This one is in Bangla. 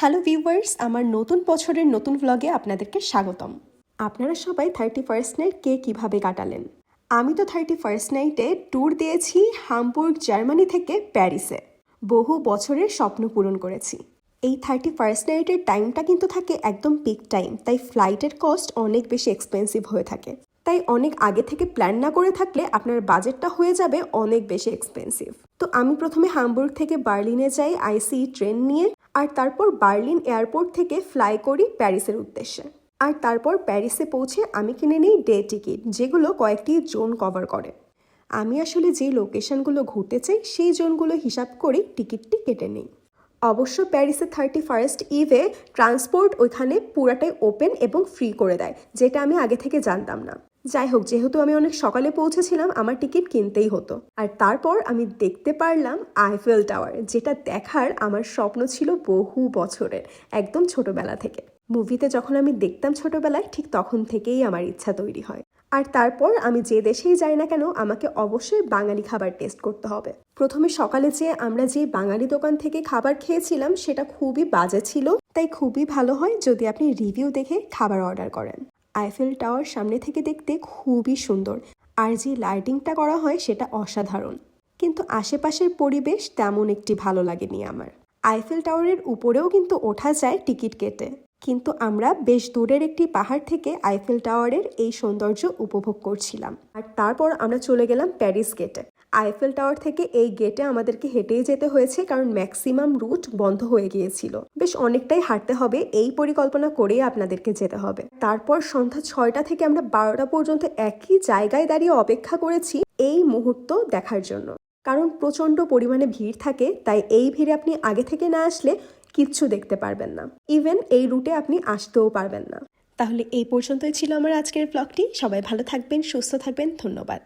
হ্যালো ভিউয়ার্স, আমার নতুন বছরের নতুন ভ্লগে আপনাদেরকে স্বাগতম। আপনারা সবাই থার্টি ফার্স্ট নাইট কে কীভাবে কাটালেন? আমি তো থার্টি ফার্স্ট নাইটে ট্যুর দিয়েছি হামবুর্গ, জার্মানি থেকে প্যারিসে। বহু বছরের স্বপ্ন পূরণ করেছি। এই থার্টি ফার্স্ট নাইটের টাইমটা কিন্তু থাকে একদম পিক টাইম তাই ফ্লাইটের কস্ট অনেক বেশি এক্সপেন্সিভ হয়ে থাকে। তাই অনেক আগে থেকে প্ল্যান না করে থাকলে আপনার বাজেটটা হয়ে যাবে অনেক বেশি এক্সপেন্সিভ তো আমি প্রথমে হামবুর্গ থেকে বার্লিনে যাই আইসি ট্রেন নিয়ে। আর তারপর বার্লিন এয়ারপোর্ট থেকে ফ্লাই করি প্যারিসের উদ্দেশ্যে। আর তারপর প্যারিসে পৌঁছে আমি কিনে নিই ডে টিকিট, যেগুলো কয়েকটি জোন কভার করে। আমি আসলে যে লোকেশনগুলো ঘুরতে চাই, সেই জোনগুলো হিসাব করে টিকিটটি কেটে নিই। অবশ্য প্যারিসে থার্টি ফার্স্ট ইভে ট্রান্সপোর্ট ওইখানে পুরাটাই ওপেন এবং ফ্রি করে দেয়, যেটা আমি আগে থেকে জানতাম না। যাই হোক যেহেতু আমি অনেক সকালে পৌঁছেছিলাম, আমার টিকিট কিনতেই হতো। আর তারপর আমি দেখতে পারলাম আইফেল টাওয়ার যেটা দেখার আমার স্বপ্ন ছিল বহু বছরের, একদম ছোটবেলা থেকে। মুভিতে যখন আমি দেখতাম ছোটবেলায়, ঠিক তখন থেকেই আমার ইচ্ছা তৈরি হয়। আর তারপর আমি যে দেশেই যাই না কেন, আমাকে অবশ্যই বাঙালি খাবার টেস্ট করতে হবে। প্রথমে সকালে যে আমরা যে বাঙালি দোকান থেকে খাবার খেয়েছিলাম, সেটা খুবই বাজে ছিল। তাই খুবই ভালো হয় যদি আপনি রিভিউ দেখে খাবার অর্ডার করেন। আইফেল টাওয়ার সামনে থেকে দেখতে খুবই সুন্দর। আর যে লাইটিংটা করা হয় সেটা অসাধারণ। কিন্তু আশেপাশের পরিবেশ তেমন একটি ভালো লাগেনি আমার। আইফেল টাওয়ারের উপরেও কিন্তু ওঠা যায় টিকিট কেটে। কিন্তু আমরা বেশ দূরের একটি পাহাড় থেকে আইফেল টাওয়ারের এই সৌন্দর্য উপভোগ করছিলাম। আর তারপর আমরা চলে গেলাম প্যারিস গেটে। আইফেল টাওয়ার থেকে এই গেটে আমাদেরকে হেঁটেই যেতে হয়েছে, কারণ ম্যাক্সিমাম রুট বন্ধ হয়ে গিয়েছিল। বেশ অনেকটাই হাঁটতে হবে, এই পরিকল্পনা করেই আপনাদেরকে যেতে হবে। তারপর সন্ধ্যা ছয়টা থেকে আমরা বারোটা পর্যন্ত একই জায়গায় দাঁড়িয়ে অপেক্ষা করেছি এই মুহূর্ত দেখার জন্য। কারণ প্রচণ্ড পরিমাণে ভিড় থাকে, তাই এই ভিড়ে আপনি আগে থেকে না আসলে কিচ্ছু দেখতে পারবেন না। ইভেন এই রুটে আপনি আসতেও পারবেন না। তাহলে এই পর্যন্তই ছিল আমার আজকের ব্লগটি। সবাই ভালো থাকবেন, সুস্থ থাকবেন, ধন্যবাদ।